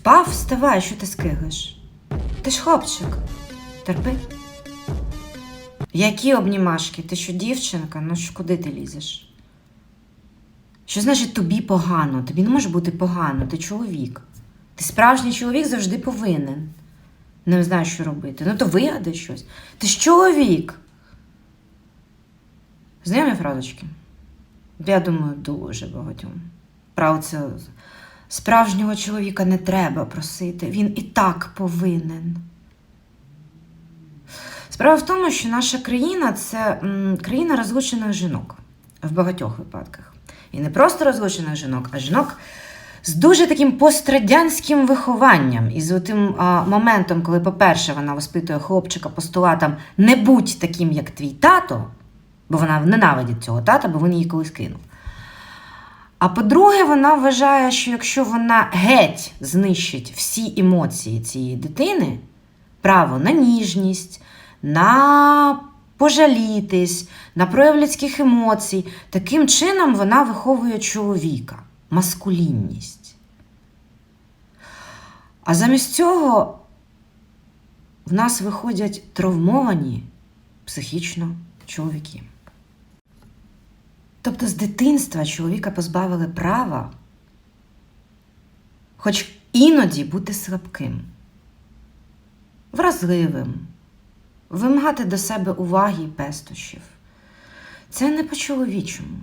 Впав, вставай, що ти скиглиш? Ти ж хлопчик. Терпи. Які обнімашки? Ти що дівчинка? Ну ж куди ти лізеш? Що значить тобі погано? Тобі не може бути погано, ти чоловік. Ти справжній чоловік завжди повинен. Не знаєш, що робити. Ну то вигадай щось. Ти ж чоловік. Знайомі фразочки? Я думаю, дуже багатьом. Правда, це справжнього чоловіка не треба просити. Він і так повинен. Справа в тому, що наша країна це країна розлучених жінок в багатьох випадках. І не просто розлучених жінок, а жінок з дуже таким пострадянським вихованням. І з тим моментом, коли, по-перше, вона воспитує хлопчика постулатом не будь таким, як твій тато, бо вона ненавидить цього тата, бо він її колись кинув. А по-друге, вона вважає, що якщо вона геть знищить всі емоції цієї дитини, право на ніжність, на пожалітись, на прояв людських емоцій, таким чином вона виховує чоловіка, маскулінність. А замість цього в нас виходять травмовані психічно чоловіки. Тобто з дитинства чоловіка позбавили права, хоч іноді бути слабким, вразливим, вимагати до себе уваги і пестощів. Це не по-чоловічому.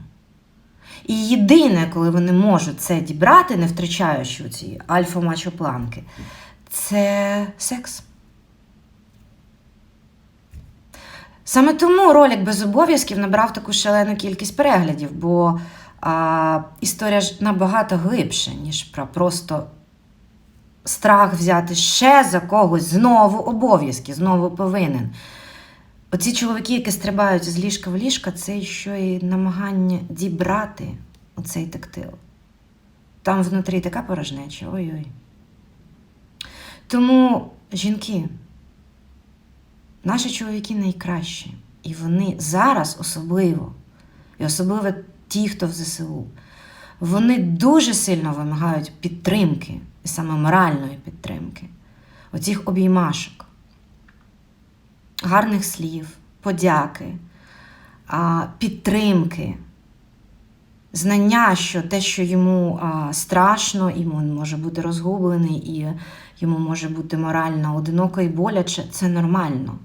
І єдине, коли вони можуть це дібрати, не втрачаючи ці альфа-мачо планки, це секс. Саме тому ролик без обов'язків набрав таку шалену кількість переглядів, бо а, історія ж набагато глибше, ніж про просто страх взяти ще за когось знову обов'язки, знову повинен. Оці чоловіки, які стрибають з ліжка в ліжка, це ще й намагання дібрати оцей тактил. Там внутрі така порожнеча. Ой-ой. Тому, жінки, Наші чоловіки найкращі. І вони зараз особливо, і особливо ті, хто в ЗСУ, вони дуже сильно вимагають підтримки, і саме моральної підтримки, оцих обіймашок, гарних слів, подяки, підтримки, знання, що те, що йому страшно, йому він може бути розгублений, і йому може бути морально одиноко і боляче, це нормально.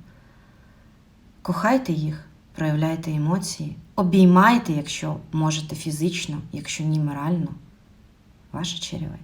Кохайте їх, проявляйте емоції, обіймайте, якщо можете фізично, якщо ні морально. Ваша черева.